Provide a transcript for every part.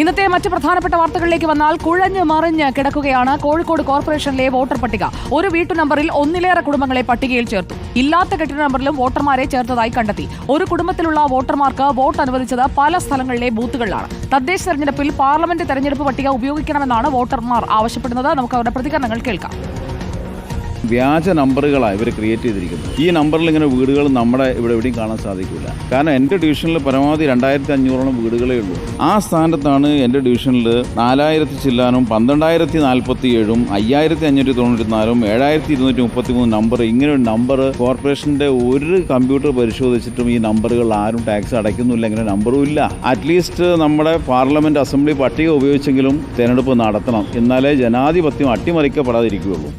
ഇന്നത്തെ മറ്റ് പ്രധാനപ്പെട്ട വാർത്തകളിലേക്ക് വന്നാൽ കുഴഞ്ഞു മറിഞ്ഞ് കിടക്കുകയാണ് കോഴിക്കോട് കോർപ്പറേഷനിലെ വോട്ടർ പട്ടിക. ഒരു വീട്ടു നമ്പറിൽ ഒന്നിലേറെ കുടുംബങ്ങളെ പട്ടികയിൽ ചേർത്തു. ഇല്ലാത്ത കെട്ടിട നമ്പറിലും വോട്ടർമാരെ ചേർത്തതായി കണ്ടെത്തി. ഒരു കുടുംബത്തിലുള്ള വോട്ടർമാർക്ക് വോട്ട് അനുവദിച്ചത് പല സ്ഥലങ്ങളിലെ ബൂത്തുകളിലാണ്. തദ്ദേശ തെരഞ്ഞെടുപ്പിൽ പാർലമെന്റ് തെരഞ്ഞെടുപ്പ് പട്ടിക ഉപയോഗിക്കണമെന്നാണ് വോട്ടർമാർ ആവശ്യപ്പെടുന്നത്. നമുക്ക് അവരുടെ പ്രതികരണങ്ങൾ കേൾക്കാം. വ്യാജ നമ്പറുകളാണ് ഇവർ ക്രിയേറ്റ് ചെയ്തിരിക്കുന്നത്. ഈ നമ്പറിൽ ഇങ്ങനെ വീടുകൾ നമ്മുടെ ഇവിടെ എവിടെയും കാണാൻ സാധിക്കില്ല കാരണം എന്റെ ഡിവിഷനിൽ പരമാവധി രണ്ടായിരത്തി അഞ്ഞൂറോളം വീടുകളേ ഉള്ളൂ. ആ സ്ഥാനത്താണ് എന്റെ ഡിവിഷനിൽ നാലായിരത്തി ചില്ലാനും പന്ത്രണ്ടായിരത്തി നാൽപ്പത്തി ഏഴും അയ്യായിരത്തി അഞ്ഞൂറ്റി തൊണ്ണൂറ്റി നാലും ഏഴായിരത്തി ഇരുന്നൂറ്റി മുപ്പത്തി മൂന്ന് നമ്പർ ഇങ്ങനെ ഒരു നമ്പർ കോർപ്പറേഷന്റെ ഒരു കമ്പ്യൂട്ടർ പരിശോധിച്ചിട്ടും ഈ നമ്പറുകൾ ആരും ടാക്സ് അടയ്ക്കുന്നില്ല ഇങ്ങനെ നമ്പറും ഇല്ല. അറ്റ്ലീസ്റ്റ് നമ്മുടെ പാർലമെന്റ് അസംബ്ലി പട്ടിക ഉപയോഗിച്ചെങ്കിലും തിരഞ്ഞെടുപ്പ് നടത്തണം. എന്നാലേ ജനാധിപത്യം അട്ടിമറിക്കപ്പെടാതിരിക്കുകയുള്ളൂ.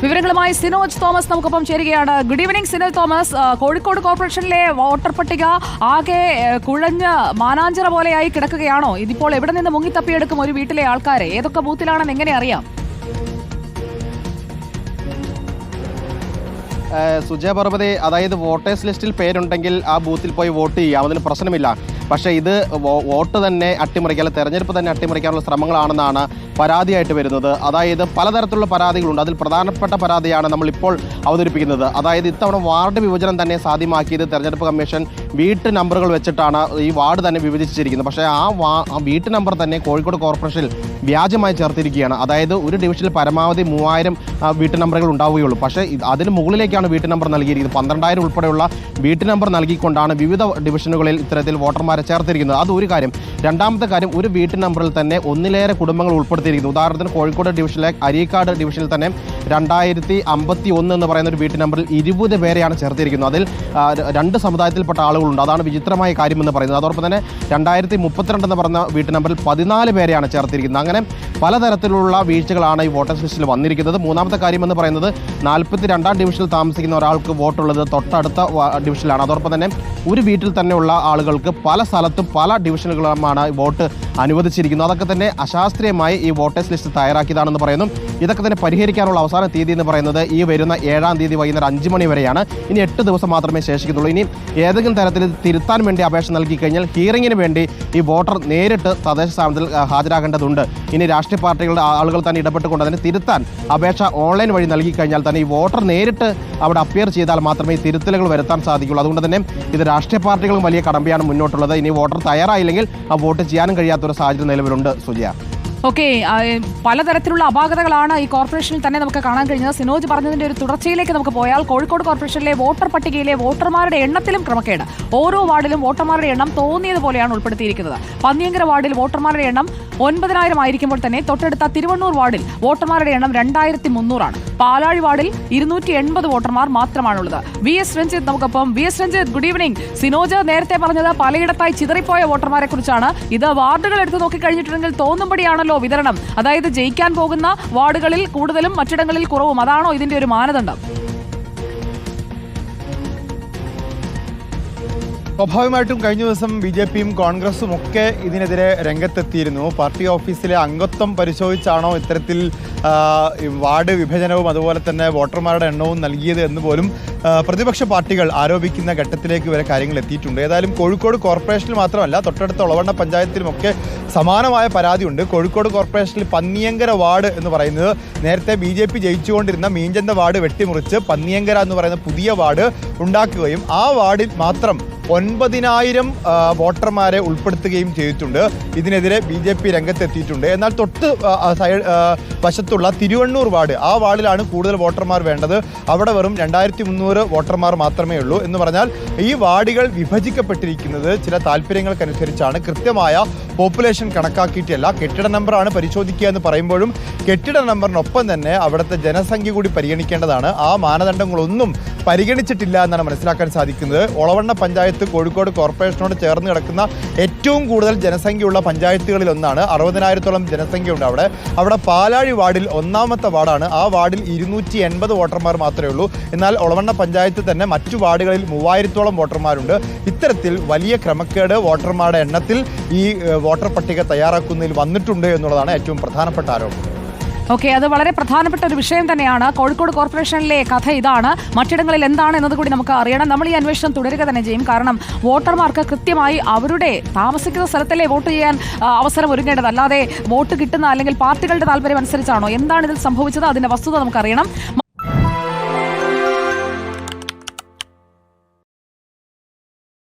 വിവരങ്ങളുമായി സിനോജ് തോമസ് നമുക്കൊപ്പം ചേരുകയാണ്. Good evening Sinoj Thomas. Kozhikode കോർപ്പറേഷനിലെ വോട്ടർ പട്ടിക ആകെ കുഴഞ്ഞ് മാനാഞ്ചിറ പോലെയായി കിടക്കുകയാണോ? ഇതിപ്പോൾ എവിടെ നിന്ന് മുങ്ങിത്തപ്പിയെടുക്കും ഒരു വീട്ടിലെ ആൾക്കാരെ? ഏതൊക്കെ ബൂത്തിലാണെന്ന് എങ്ങനെ അറിയാം? സുജയ പർവതി അതായത് വോട്ടേഴ്സ് ലിസ്റ്റിൽ പേരുണ്ടെങ്കിൽ ആ ബൂത്തിൽ പോയി വോട്ട് ചെയ്യാം അതിന് പ്രശ്നമില്ല. പക്ഷേ ഇത് വോട്ട് തന്നെ അട്ടിമറിക്കാൻ തെരഞ്ഞെടുപ്പ് തന്നെ അട്ടിമറിക്കാനുള്ള ശ്രമങ്ങളാണെന്നാണ് പരാതിയായിട്ട് വരുന്നത്. അതായത് പലതരത്തിലുള്ള പരാതികളുണ്ട്. അതിൽ പ്രധാനപ്പെട്ട പരാതിയാണ് നമ്മളിപ്പോൾ അവതരിപ്പിക്കുന്നത്. അതായത് ഇത്തവണ വാർഡ് വിഭജനം തന്നെ സാധ്യമാക്കിയത് തെരഞ്ഞെടുപ്പ് കമ്മീഷൻ വീട്ട് നമ്പറുകൾ വെച്ചിട്ടാണ് ഈ വാർഡ് തന്നെ വിഭജിച്ചിരിക്കുന്നത്. പക്ഷേ ആ വാ വീട്ട് നമ്പർ തന്നെ കോഴിക്കോട് കോർപ്പറേഷനിൽ വ്യാജമായി ചേർത്തിരിക്കുകയാണ്. അതായത് ഒരു ഡിവിഷനിൽ പരമാവധി മൂവായിരം വീട്ട് നമ്പറുകൾ ഉണ്ടാവുകയുള്ളൂ. പക്ഷേ അതിന് മുകളിലേക്കാണ് വീട്ട് നമ്പർ നൽകിയിരിക്കുന്നത്. പന്ത്രണ്ടായിരം ഉൾപ്പെടെയുള്ള വീട്ട് നമ്പർ നൽകിക്കൊണ്ടാണ് വിവിധ ഡിവിഷനുകളിൽ ഇത്തരത്തിൽ വോട്ടർമാരെ ചേർത്തിരിക്കുന്നത്. അത് ഒരു കാര്യം. രണ്ടാമത്തെ കാര്യം ഒരു വീട്ട് നമ്പറിൽ തന്നെ ഒന്നിലേറെ കുടുംബങ്ങൾ ഉൾപ്പെടുത്തിയിരിക്കുന്നു ഉദാഹരണത്തിന് കോഴിക്കോട് ഡിവിഷനിലെ അരീക്കാട് ഡിവിഷനിൽ തന്നെ രണ്ടായിരത്തി അമ്പത്തി ഒന്ന് എന്ന് പറയുന്ന ഒരു വീട്ടു നമ്പറിൽ ഇരുപത് പേരെയാണ് ചേർത്തിരിക്കുന്നത്. അതിൽ രണ്ട് സമുദായത്തിൽപ്പെട്ട ആളുകളുണ്ട്. അതാണ് വിചിത്രമായ കാര്യമെന്ന് പറയുന്നത്. അതോടൊപ്പം തന്നെ രണ്ടായിരത്തി മുപ്പത്തിരണ്ട് എന്ന് പറഞ്ഞ വീട്ടു നമ്പറിൽ പതിനാല് പേരെയാണ് ചേർത്തിരിക്കുന്നത്. അങ്ങനെ പലതരത്തിലുള്ള വീഴ്ചകളാണ് ഈ വോട്ടർ ലിസ്റ്റിൽ വന്നിരിക്കുന്നത്. മൂന്നാമത്തെ കാര്യം എന്ന് പറയുന്നത് നാൽപ്പത്തി രണ്ടാം ഡിവിഷനിൽ താമസിക്കുന്ന ഒരാൾക്ക് വോട്ടുള്ളത് തൊട്ടടുത്ത ഡിവിഷനിലാണ്. അതോടൊപ്പം തന്നെ ഒരു വീട്ടിൽ തന്നെയുള്ള ആളുകൾക്ക് പല സ്ഥലത്തും പല ഡിവിഷനുകളുമാണ് വോട്ട് അനുവദിച്ചിരിക്കുന്നത് അതൊക്കെ തന്നെ അശാസ്ത്രീയമായി ഈ വോട്ടേഴ്സ് ലിസ്റ്റ് തയ്യാറാക്കിയതാണെന്ന് പറയുന്നു. ഇതൊക്കെ തന്നെ പരിഹരിക്കാനുള്ള അവസാന തീയതി എന്ന് പറയുന്നത് ഈ വരുന്ന ഏഴാം തീയതി വൈകുന്നേരം അഞ്ച് മണി വരെയാണ്. ഇനി എട്ട് ദിവസം മാത്രമേ ശേഷിക്കുന്നുള്ളൂ ഇനി ഏതെങ്കിലും തരത്തിൽ തിരുത്താൻ വേണ്ടി അപേക്ഷ നൽകി കഴിഞ്ഞാൽ ഹിയറിംഗിന് വേണ്ടി ഈ വോട്ടർ നേരിട്ട് തദ്ദേശ സ്ഥാപനത്തിൽ ഹാജരാകേണ്ടതുണ്ട്. ഇനി രാഷ്ട്രീയ പാർട്ടികളുടെ ആളുകൾ തന്നെ ഇടപെട്ടുകൊണ്ട് അതിനെ തിരുത്താൻ അപേക്ഷ ഓൺലൈൻ വഴി നൽകി കഴിഞ്ഞാൽ തന്നെ ഈ വോട്ടർ നേരിട്ട് അവിടെ അപ്പിയർ ചെയ്താൽ മാത്രമേ ഈ തിരുത്തലുകൾ വരുത്താൻ സാധിക്കുള്ളൂ അതുകൊണ്ട് തന്നെ ഇത് രാഷ്ട്രീയ പാർട്ടികളും വലിയ കടമ്പയാണ് മുന്നോട്ടുള്ളത്. ഇനി വോട്ടർ തയ്യാറായില്ലെങ്കിൽ ആ വോട്ട് ചെയ്യാനും കഴിയാത്തൊരു സാഹചര്യം നിലവിലുണ്ട് സുജയ. ഓക്കെ പലതരത്തിലുള്ള അപാകതകളാണ് ഈ കോർപ്പറേഷനിൽ തന്നെ നമുക്ക് കാണാൻ കഴിഞ്ഞത്. സിനോജ് പറഞ്ഞതിന്റെ ഒരു തുടർച്ചയിലേക്ക് നമുക്ക് പോയാൽ കോഴിക്കോട് കോർപ്പറേഷനിലെ വോട്ടർ പട്ടികയിലെ വോട്ടർമാരുടെ എണ്ണത്തിലും ക്രമക്കേട്. ഓരോ വാർഡിലും വോട്ടർമാരുടെ എണ്ണം തോന്നിയതുപോലെയാണ് ഉൾപ്പെടുത്തിയിരിക്കുന്നത്. പന്നിയങ്കര വാർഡിൽ വോട്ടർമാരുടെ എണ്ണം ഒൻപതിനായിരം ആയിരിക്കുമ്പോൾ തന്നെ തൊട്ടടുത്ത തിരുവണ്ണൂർ വാർഡിൽ വോട്ടർമാരുടെ എണ്ണം രണ്ടായിരത്തി മുന്നൂറാണ് പാലാഴി വാർഡിൽ ഇരുന്നൂറ്റി എൺപത് വോട്ടർമാർ മാത്രമാണുള്ളത്. വി എസ് രഞ്ജിത്ത് നമുക്കൊപ്പം. V S Ranjith good evening. Sinoj നേരത്തെ പറഞ്ഞത് പലയിടത്തായി ചിതറിപ്പോയ വോട്ടർമാരെ കുറിച്ചാണ്. ഇത് വാർഡുകൾ എടുത്തു നോക്കിക്കഴിഞ്ഞിട്ടുണ്ടെങ്കിൽ തോന്നുമ്പടിയാണല്ലോ വിതരണം. അതായത് ജയിക്കാൻ പോകുന്ന വാർഡുകളിൽ കൂടുതലും മറ്റിടങ്ങളിൽ കുറവും. അതാണോ ഇതിന്റെ ഒരു മാനദണ്ഡം? സ്വാഭാവികമായിട്ടും കഴിഞ്ഞ ദിവസം ബി ജെ പിയും കോൺഗ്രസും ഒക്കെ ഇതിനെതിരെ രംഗത്തെത്തിയിരുന്നു. പാർട്ടി ഓഫീസിലെ അംഗത്വം പരിശോധിച്ചാണോ ഇത്തരത്തിൽ വാർഡ് വിഭജനവും അതുപോലെ തന്നെ വോട്ടർമാരുടെ എണ്ണവും നൽകിയത് എന്ന് പോലും പ്രതിപക്ഷ പാർട്ടികൾ ആരോപിക്കുന്ന ഘട്ടത്തിലേക്ക് വരെ കാര്യങ്ങൾ എത്തിയിട്ടുണ്ട്. ഏതായാലും കോഴിക്കോട് കോർപ്പറേഷനിൽ മാത്രമല്ല തൊട്ടടുത്ത ഒളവണ്ണ പഞ്ചായത്തിലുമൊക്കെ സമാനമായ പരാതിയുണ്ട്. കോഴിക്കോട് കോർപ്പറേഷനിൽ പന്നിയങ്കര വാർഡ് എന്ന് പറയുന്നത് നേരത്തെ ബി ജെ പി ജയിച്ചുകൊണ്ടിരുന്ന മീഞ്ചന്ത വാർഡ് വെട്ടിമുറിച്ച് പന്നിയങ്കര എന്ന് പറയുന്ന പുതിയ വാർഡ് ഉണ്ടാക്കുകയും ആ വാർഡിൽ മാത്രം ഒൻപതിനായിരം വോട്ടർമാരെ ഉൾപ്പെടുത്തുകയും ചെയ്തിട്ടുണ്ട്. ഇതിനെതിരെ ബി ജെ പി രംഗത്തെത്തിയിട്ടുണ്ട്. എന്നാൽ തൊട്ട് സൈഡ് വശത്തുള്ള തിരുവണ്ണൂർ വാർഡ് ആ വാർഡിലാണ് കൂടുതൽ വോട്ടർമാർ വേണ്ടത്. അവിടെ വെറും രണ്ടായിരത്തി മുന്നൂറ് വോട്ടർമാർ മാത്രമേ ഉള്ളൂ എന്ന് പറഞ്ഞാൽ ഈ വാർഡുകൾ വിഭജിക്കപ്പെട്ടിരിക്കുന്നത് ചില താല്പര്യങ്ങൾക്കനുസരിച്ചാണ് കൃത്യമായ പോപ്പുലേഷൻ കണക്കാക്കിയിട്ടല്ല കെട്ടിട നമ്പറാണ് പരിശോധിക്കുക എന്ന് പറയുമ്പോഴും കെട്ടിട നമ്പറിനൊപ്പം തന്നെ അവിടുത്തെ ജനസംഖ്യ കൂടി പരിഗണിക്കേണ്ടതാണ്. ആ മാനദണ്ഡങ്ങളൊന്നും പരിഗണിച്ചിട്ടില്ല എന്നാണ് മനസ്സിലാക്കാൻ സാധിക്കുന്നത്. ഒളവണ്ണ പഞ്ചായത്ത് കോഴിക്കോട് കോർപ്പറേഷനോട് ചേർന്ന് കിടക്കുന്ന ഏറ്റവും കൂടുതൽ ജനസംഖ്യയുള്ള പഞ്ചായത്തുകളിൽ ഒന്നാണ് അറുപതിനായിരത്തോളം ജനസംഖ്യയുണ്ട് അവിടെ. അവിടെ പാലാഴി വാർഡിൽ ഒന്നാമത്തെ വാർഡാണ്. ആ വാർഡിൽ ഇരുന്നൂറ്റി എൺപത് വോട്ടർമാർ മാത്രമേ ഉള്ളൂ. എന്നാൽ ഒളവണ്ണ പഞ്ചായത്ത് തന്നെ മറ്റു വാർഡുകളിൽ മൂവായിരത്തോളം വോട്ടർമാരുണ്ട്. ഇത്തരത്തിൽ വലിയ ക്രമക്കേട് വോട്ടർമാരുടെ എണ്ണത്തിൽ ഈ വോട്ടർ പട്ടിക തയ്യാറാക്കുന്നതിൽ വന്നിട്ടുണ്ട് എന്നുള്ളതാണ് ഏറ്റവും പ്രധാനപ്പെട്ട ആരോപണം. ഓക്കെ അത് വളരെ പ്രധാനപ്പെട്ട ഒരു വിഷയം തന്നെയാണ്. കോഴിക്കോട് കോർപ്പറേഷനിലെ കഥ ഇതാണ്. മറ്റിടങ്ങളിൽ എന്താണ് എന്നത് കൂടി നമുക്ക് അറിയണം. നമ്മൾ ഈ അന്വേഷണം തുടരുക തന്നെ ചെയ്യും. കാരണം വോട്ടർമാർക്ക് കൃത്യമായി അവരുടെ താമസിക്കുന്ന സ്ഥലത്തല്ലേ വോട്ട് ചെയ്യാൻ അവസരം ഒരുങ്ങേണ്ടത്. അല്ലാതെ വോട്ട് കിട്ടുന്ന അല്ലെങ്കിൽ പാർട്ടികളുടെ താല്പര്യം അനുസരിച്ചാണോ? എന്താണ് ഇതിൽ സംഭവിച്ചത്? അതിന്റെ വസ്തുത നമുക്കറിയണം.